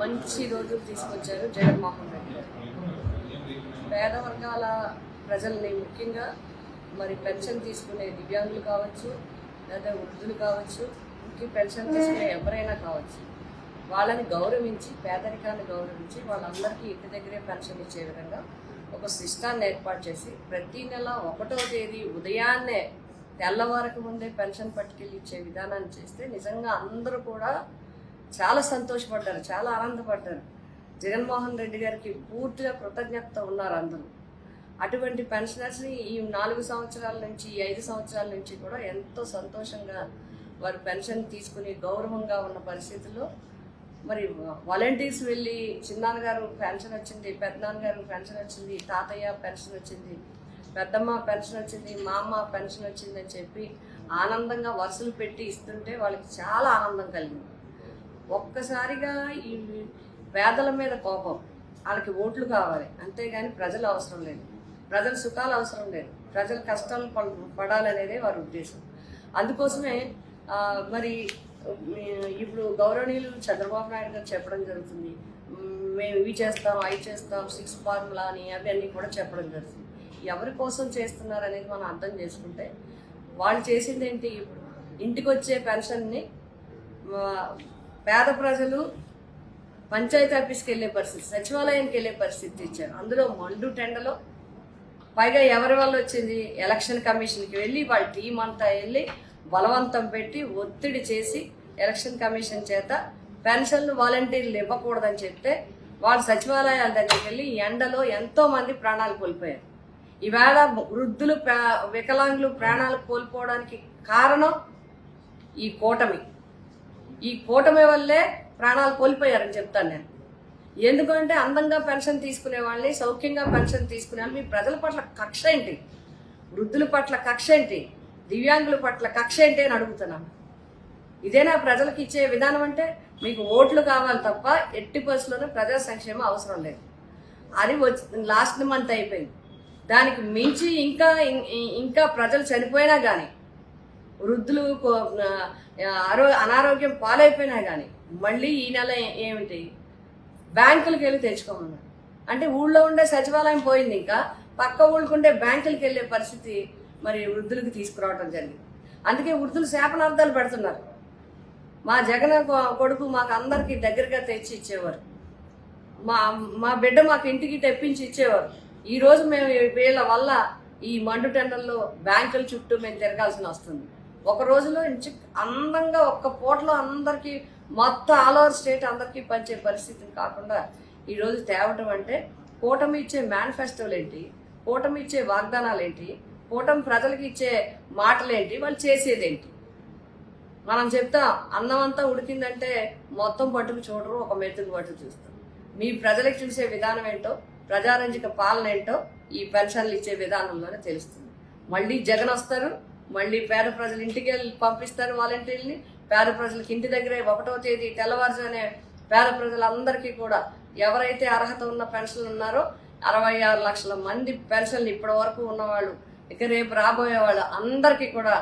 మంచి రోజులు తీసుకొచ్చారు జగన్మోహన్ రెడ్డి గారు. పేద వర్గాల ప్రజల్ని ముఖ్యంగా మరి పెన్షన్ తీసుకునే దివ్యాంగులు కావచ్చు లేదా వృద్ధులు కావచ్చు ముఖ్య పెన్షన్ తీసుకునే ఎవరైనా కావచ్చు వాళ్ళని గౌరవించి పేదరికాన్ని గౌరవించి వాళ్ళందరికీ ఇంటి దగ్గరే పెన్షన్ ఇచ్చే విధంగా ఒక సిస్టాన్ని ఏర్పాటు చేసి ప్రతి నెల ఒకటో తేదీ ఉదయాన్నే తెల్లవారకు ముందే పెన్షన్ పట్టుకెళ్ళి ఇచ్చే విధానాన్ని చేస్తే నిజంగా అందరూ కూడా చాలా సంతోషపడ్డారు చాలా ఆనందపడ్డారు. జగన్మోహన్ రెడ్డి గారికి పూర్తిగా కృతజ్ఞత ఉన్నారు అందరూ. అటువంటి పెన్షనర్స్ని ఈ నాలుగు సంవత్సరాల నుంచి ఈ ఐదు సంవత్సరాల నుంచి కూడా ఎంతో సంతోషంగా వారు పెన్షన్ తీసుకుని గౌరవంగా ఉన్న పరిస్థితుల్లో మరి వాలంటీర్స్ వెళ్ళి చిన్నాన్నగారు పెన్షన్ వచ్చింది పెద్దనాన్నగారు పెన్షన్ వచ్చింది తాతయ్య పెన్షన్ వచ్చింది పెద్దమ్మ పెన్షన్ వచ్చింది మా అమ్మ పెన్షన్ వచ్చింది అని చెప్పి ఆనందంగా వరుసలు పెట్టి ఇస్తుంటే వాళ్ళకి చాలా ఆనందం కలిగింది. ఒక్కసారిగా ఈ పేదల మీద కోపం వాళ్ళకి ఓట్లు కావాలి. అంతేగాని ప్రజలు అవసరం లేదు. ప్రజల సుఖాలు అవసరం లేదు. ప్రజల కష్టాలు పడాలనేదే వారి ఉద్దేశం. అందుకోసమే మరి ఇప్పుడు గౌరవనీయులు చంద్రబాబు నాయుడు గారు చెప్పడం జరుగుతుంది. మేము ఇవి చేస్తాం అవి చేస్తాం సిక్స్ ఫార్ములా అని అవి అన్నీ కూడా చెప్పడం జరుగుతుంది. ఎవరి కోసం చేస్తున్నారు అనేది మనం అర్థం చేసుకుంటే వాళ్ళు చేసింది ఏంటి ఇప్పుడు ఇంటికి వచ్చే పెన్షన్ని పేద ప్రజలు పంచాయతీ ఆఫీస్కి వెళ్ళే పరిస్థితి సచివాలయానికి వెళ్ళే పరిస్థితి ఇచ్చారు. అందులో మండు టెండలో పైగా ఎవరి వల్ల వచ్చింది? ఎలక్షన్ కమిషన్కి వెళ్ళి వాళ్ళ టీం అంతా వెళ్ళి బలవంతం పెట్టి ఒత్తిడి చేసి ఎలక్షన్ కమిషన్ చేత పెన్షన్లు వాలంటీర్లు ఇవ్వకూడదని చెప్తే వాళ్ళు సచివాలయాల దగ్గరికి వెళ్ళి ఎండలో ఎంతో మంది ప్రాణాలు కోల్పోయారు. ఈవేళ వృద్ధులు ప్రా- వికలాంగులు ప్రాణాలు కోల్పోవడానికి కారణం ఈ కూటమి. ఈ కూటమి వల్లే ప్రాణాలు కోల్పోయారని చెప్తాను నేను. ఎందుకంటే అందంగా పెన్షన్ తీసుకునే వాళ్ళని సౌఖ్యంగా పెన్షన్ తీసుకునే వాళ్ళు మీ ప్రజల పట్ల కక్ష ఏంటి? వృద్ధుల పట్ల కక్ష ఏంటి? దివ్యాంగుల పట్ల కక్ష ఏంటి అని అడుగుతున్నాను. ఇదేనా ప్రజలకు ఇచ్చే విధానం అంటే? మీకు ఓట్లు కావాలి తప్ప ఎట్టి బస్సులోనూ ప్రజా సంక్షేమం అవసరం లేదు. అది వచ్చి లాస్ట్ మంత్ అయిపోయింది. దానికి మించి ఇంకా ఇంకా ప్రజలు చనిపోయినా కానీ వృద్ధులు కో- ఆరో అనారోగ్యం పాలైపోయినా కానీ మళ్ళీ ఈ నెల ఏమిటి? బ్యాంకులకు వెళ్ళి తెచ్చుకోమన్నారు. అంటే ఊళ్ళో ఉండే సచివాలయం పోయింది ఇంకా పక్క ఊళ్ళకుండే బ్యాంకులకు వెళ్ళే పరిస్థితి మరి వృద్ధులకు తీసుకురావడం జరిగింది. అందుకే వృద్ధులు శాపనార్థాలు పెడుతున్నారు. మా జగన్ కొడుకు మాకు అందరికీ దగ్గరగా తెచ్చి ఇచ్చేవారు. మా మా బిడ్డ మాకు ఇంటికి తెప్పించి ఇచ్చేవారు. ఈరోజు మేము వీళ్ళ వల్ల ఈ మండు టెండర్లో బ్యాంకుల చుట్టూ మేము తిరగాల్సిన వస్తుంది ఒక రోజులో అందంగా ఒక్క పూటలో అందరికీ మొత్తం ఆల్ ఓవర్ స్టేట్ అందరికీ పంచే పరిస్థితిని కాకుండా ఈరోజు తేవటం అంటే కూటమి ఇచ్చే మేనిఫెస్టోలు ఏంటి? కూటమి ఇచ్చే వాగ్దానాలు ఏంటి? కూటమి ప్రజలకు ఇచ్చే మాటలేంటి వాళ్ళు చేసేదేంటి మనం చెప్తాం అన్నం అంతా ఉడికిందంటే మొత్తం పట్టుకు చూడరు ఒక మెతుకు పట్టు చూస్తాం మీ ప్రజలకు చూసే విధానం ఏంటో ప్రజారంజిక పాలన ఏంటో ఈ పెన్షన్లు ఇచ్చే విధానంలోనే తెలుస్తుంది. మళ్ళీ జగన్ వస్తారు మళ్ళీ పేద ప్రజలు ఇంటికి వెళ్ళి పంపిస్తారు వాలంటీర్ని పేద ప్రజలకి ఇంటి దగ్గరే ఒకటో తేదీ తెల్లవారుజానే పేద ప్రజలందరికీ కూడా ఎవరైతే అర్హత ఉన్న పెన్షన్లు ఉన్నారో అరవై ఆరు లక్షల మంది పెన్షన్లు ఇప్పటి వరకు ఉన్నవాళ్ళు ఇక రేపు రాబోయే వాళ్ళు అందరికీ కూడా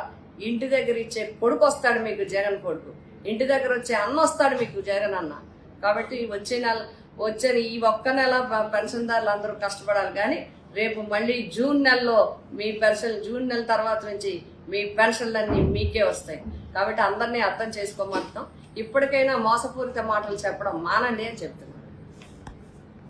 ఇంటి దగ్గర ఇచ్చే కొడుకు వస్తాడు మీకు జగన్ కొడుకు. ఇంటి దగ్గర వచ్చే అన్న వస్తాడు మీకు జగన్ అన్న. కాబట్టి వచ్చే నెల వచ్చే ఈ ఒక్క నెల పెన్షన్దారులు అందరూ కష్టపడాలి. కానీ రేపు మళ్ళీ జూన్ నెలలో మీ పెన్షన్ జూన్ నెల తర్వాత నుంచి మీ పెన్షన్లన్నీ మీకే వస్తాయి. కాబట్టి అందరినీ అర్థం చేసుకోమంటున్నాం. ఇప్పటికైనా మోసపూరిత మాటలు చెప్పడం మానండి అని చెప్తున్నాం